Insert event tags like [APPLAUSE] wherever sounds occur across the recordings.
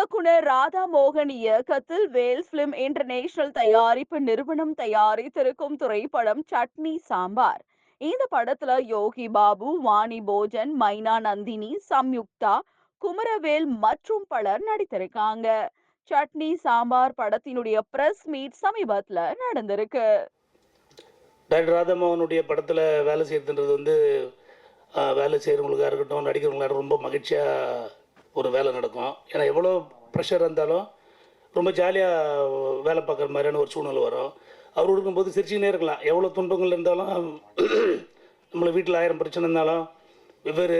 இயக்குனர் ராதா மோகன் இயக்கத்தில் வேல்ஸ் பிலிம் இன்டர்நேஷனல் தயாரிப்பு நிறுவனம் தயாரித்திருக்கும் திரைப்படம் சட்னி சாம்பார். இந்த படத்துல யோகி பாபு வாணி போஜன் மைனா நந்தினி சம்யுக்தா குமரவேல் மற்றும் பலர் நடித்திருக்காங்க. சட்னி சாம்பார் படத்தினுடைய பிரஸ் மீட் சமீபத்துல நடந்திருக்கு. டாக்டர் ராதாமோகனுடைய படத்தில் வேலை செய்யறதுன்றது வந்து வேலை செய்கிறவங்களுக்காக இருக்கட்டும் நடிக்கிறவங்களாக ரொம்ப மகிழ்ச்சியாக ஒரு வேலை நடக்கும். ஏன்னா எவ்வளோ ப்ரெஷர் இருந்தாலும் ரொம்ப ஜாலியாக வேலை பார்க்குற மாதிரியான ஒரு சூழ்நிலை வரும். அவர் இருக்கும்போது சிரிச்சுக்கினே இருக்கலாம். எவ்வளோ துன்பங்கள் இருந்தாலும் [CLEARS THROAT] நம்மளை வீட்டில் ஆயிரம் பிரச்சனை இருந்தாலும் வெவ்வேறு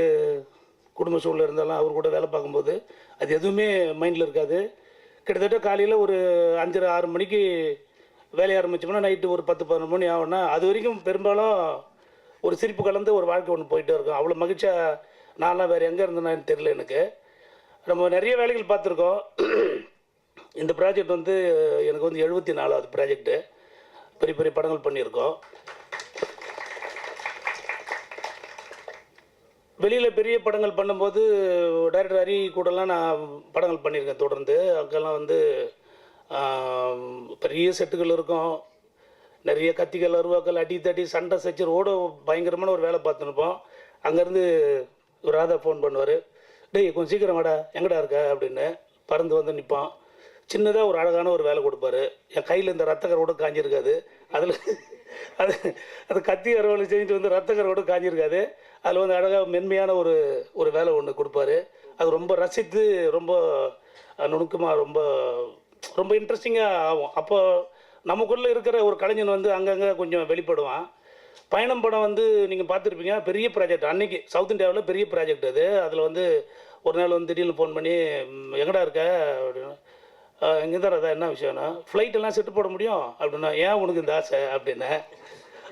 குடும்ப சூழ்நிலை இருந்தாலும் அவர் கூட வேலை பார்க்கும்போது அது எதுவுமே மைண்டில் இருக்காது. கிட்டத்தட்ட காலையில் ஒரு அஞ்சரை ஆறு மணிக்கு வேலையை ஆரம்பிச்சோம்னா நைட்டு ஒரு பத்து பதினொரு மணி ஆகும்னா அது வரைக்கும் பெரும்பாலும் ஒரு சிரிப்பு கலந்து ஒரு வாழ்க்கை ஒன்று போயிட்டே இருக்கும். அவ்வளோ மகிழ்ச்சியாக நான்லாம் வேறு எங்கே இருந்தேன்னு தெரியல எனக்கு. நம்ம நிறைய வேலைகள் பார்த்துருக்கோம். இந்த ப்ராஜெக்ட் வந்து எனக்கு வந்து எழுபத்தி நாலாவது ப்ராஜெக்ட்டு பெரிய பெரிய படங்கள் பண்ணியிருக்கோம். வெளியில் பெரிய படங்கள் பண்ணும்போது டைரக்டர் ஹரி கூடலாம் நான் படங்கள் பண்ணியிருக்கேன் தொடர்ந்து. அங்கெல்லாம் வந்து பெரிய செட்டுகள் இருக்கும். நிறைய கத்திகள் அருவாக்கள் அடி தட்டி சண்டை சச்சர் ஓட பயங்கரமான ஒரு வேலை பார்த்துருப்போம். அங்கேருந்து ராதா ஃபோன் பண்ணுவார். டேய் கொஞ்சம் சீக்கிரம் வாடா எங்கடா இருக்க? அப்படின்னு பறந்து வந்து நிற்பான் சின்னதாக ஒரு அழகான ஒரு வேலை கொடுப்பாரு. என் கையில் இந்த ரத்தக்கரோடு காஞ்சிருக்காது. அதில் அது அது கத்தி அறுவலை செஞ்சுட்டு வந்து ரத்தக்கரோடு காஞ்சிருக்காது. அதில் வந்து அழகாக மென்மையான ஒரு ஒரு வேலை ஒன்று கொடுப்பாரு. அது ரொம்ப ரசித்து ரொம்ப நுணுக்கமாக ரொம்ப ரொம்ப இன்ட்ரெஸ்டிங்காக ஆகும். அப்போ நமக்குள்ளே இருக்கிற ஒரு கலைஞன் வந்து அங்கங்கே கொஞ்சம் வெளிப்படுவான். பயணம் படம் வந்து நீங்கள் பார்த்துருப்பீங்க. பெரிய ப்ராஜெக்ட் அன்றைக்கி சவுத் இந்தியாவில் பெரிய ப்ராஜெக்ட் அது. அதில் வந்து ஒரு நாள் வந்து திடீர்னு ஃபோன் பண்ணி எங்கடா இருக்க? அப்படின்னு. இங்கே தான் அதான் என்ன விஷயம்னா ஃப்ளைட்டெல்லாம் செட்டு போட முடியும்? அப்படின்னா ஏன் உனக்கு இந்த ஆசை? அப்படின்னு.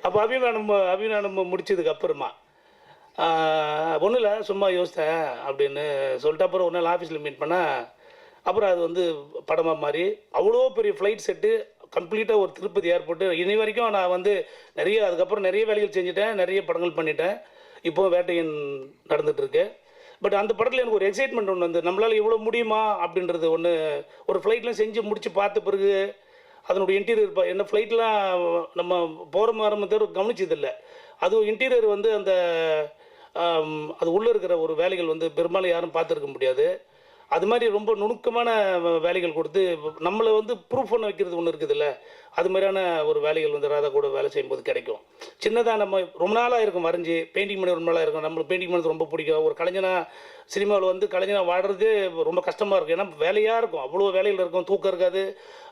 அப்போ அபிமானம் அபிமானம் முடிச்சதுக்கு அப்புறமா ஒன்றும் இல்லை சும்மா யோசித்தேன் அப்படின்னு சொல்லிட்டு அப்புறம் ஒரு நாள் ஆஃபீஸில் மீட் பண்ணால் அப்புறம் அது வந்து படமாக மாறி அவ்வளோ பெரிய ஃப்ளைட் செட்டு கம்ப்ளீட்டாக ஒரு திருப்பதி ஏர்போர்ட்டு. இனி வரைக்கும் நான் வந்து நிறைய அதுக்கப்புறம் நிறைய வேலைகள் செஞ்சுட்டேன் நிறைய படங்கள் பண்ணிட்டேன். இப்போ வேட்டையன் நடந்துகிட்ருக்கு பட் அந்த படத்தில் எனக்கு ஒரு எக்ஸைட்மெண்ட் ஒன்று வந்து நம்மளால் இவ்வளோ முடியுமா அப்படின்றது ஒன்று ஒரு ஃப்ளைட்லாம் செஞ்சு முடித்து பார்த்த பிறகு அதனுடைய இன்டீரியர் என்ன ஃப்ளைட்லாம் நம்ம போகிற மாதிரி தவிர கவனிச்சதில்லை. அதுவும் இன்டீரியர் வந்து அந்த அது உள்ளே இருக்கிற ஒரு வேலைகள் வந்து பெரும்பாலும் யாரும் பார்த்துருக்க முடியாது. அது மாதிரி ரொம்ப நுணுக்கமான வேலைகள் கொடுத்து நம்மளை வந்து ப்ரூஃப் பண்ண வைக்கிறது ஒன்று இருக்குதுல்ல? அது மாதிரியான ஒரு வேலைகள் வந்து ராதா கூட வேலை செய்யும்போது கிடைக்கும். சின்னதாக நம்ம ரொம்ப நாளாக இருக்கும் வரைஞ்சி பெயிண்டிங் பண்ணி ரொம்ப நாளாக இருக்கும். நம்மளுக்கு பெயிண்டிங் பண்ணது ரொம்ப பிடிக்கும். ஒரு கலைஞனா சினிமாவில் வந்து கலைஞனாக வாடுறது ரொம்ப கஷ்டமாக இருக்கும். ஏன்னா வேலையாக இருக்கும். அவ்வளோ வேலைகள் இருக்கும். தூக்கம் இருக்காது.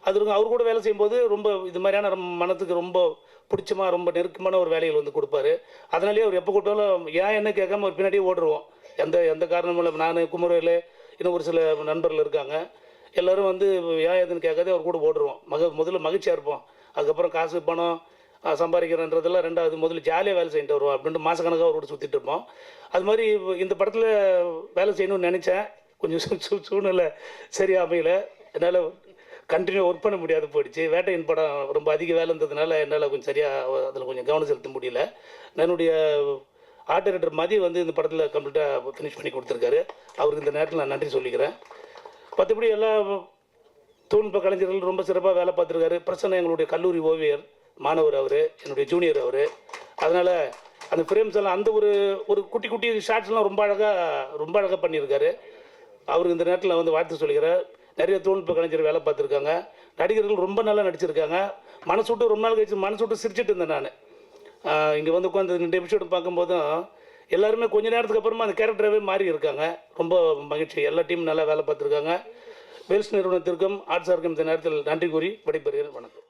அது இருக்கும். அவர் கூட வேலை செய்யும்போது ரொம்ப இது மாதிரியான மனத்துக்கு ரொம்ப பிடிச்சமாக ரொம்ப நெருக்கமான ஒரு வேலைகள் வந்து கொடுப்பாரு. அதனாலேயே அவர் எப்போ கூட்டாலும் ஏன் என்ன கேட்காம அவர் பின்னாடியே ஓடுருவோம். எந்த எந்த காரணமும் இல்லை நான் குமரவேலு இன்னும் ஒரு சில நண்பர்கள் இருக்காங்க. எல்லோரும் வந்து ஏன் கேட்காதே அவர் கூட ஓடுருவோம். மக முதல்ல மகிழ்ச்சியாக இருப்போம். அதுக்கப்புறம் காசு பணம் சம்பாதிக்கிறன்றதெல்லாம் ரெண்டாவது முதல்ல ஜாலியாக வேலை செஞ்சுட்டு வருவோம். அப்படின்ட்டு மாதக்கணக்காக அவரோட சுற்றிட்டு இருப்போம். அது மாதிரி இந்த படத்தில் வேலை செய்யணும்னு நினச்சேன். கொஞ்சம் சூ- சூழ்நிலை சரியாக அமையல என்னால் கண்டினியூ ஒர்க் பண்ண முடியாது போயிடுச்சு. வேட்டையின் படம் ரொம்ப அதிக வேலை இருந்ததுனால என்னால் கொஞ்சம் சரியாக அதில் கொஞ்சம் கவனம் செலுத்த முடியல. என்னுடைய ஆர்ட் டைரக்டர் மதி வந்து இந்த படத்தில் கம்ப்ளீட்டாக ஃபினிஷ் பண்ணி கொடுத்துருக்காரு. அவருக்கு இந்த நேரத்தில் நான் நன்றி சொல்லிக்கிறேன். மற்றபடி எல்லா தொழில்நுட்ப கலைஞர்கள் ரொம்ப சிறப்பாக வேலை பார்த்துருக்காரு. பிரசன்ன எங்களுடைய கல்லூரி ஓவியர் மாணவர் அவர் என்னுடைய ஜூனியர் அவர். அதனால் அந்த ஃப்ரேம்ஸ் எல்லாம் அந்த ஒரு ஒரு குட்டி குட்டி ஷார்ட்ஸ்லாம் ரொம்ப அழகாக ரொம்ப அழகாக பண்ணியிருக்காரு. அவருக்கு இந்த நேரத்தில் வந்து வாழ்த்து சொல்லிக்கிறேன் நிறைய தொழில்நுட்ப கலைஞர் வேலை பார்த்துருக்காங்க. நடிகர்கள் ரொம்ப நல்லா நடிச்சிருக்காங்க. மனசு விட்டு ரொம்ப நாள் கழிச்சு மனசு விட்டு சிரிச்சிட்டு இருந்தேன் நான். இங்கே வந்து உட்காந்து ரெண்டு எபிசோடு பார்க்கும்போதும் எல்லாருமே கொஞ்ச நேரத்துக்கு அப்புறமா அந்த கேரக்டராகவே மாறி இருக்காங்க. ரொம்ப மகிழ்ச்சி. எல்லா டீம் நல்லா வேலை பார்த்துருக்காங்க. வேல்ஸ் நிறுவனத்திற்கும் ஆர்ட்ஸாருக்கும் இந்த நேரத்தில் நன்றி கூறி விடைபெறுகிறேன். வணக்கம்.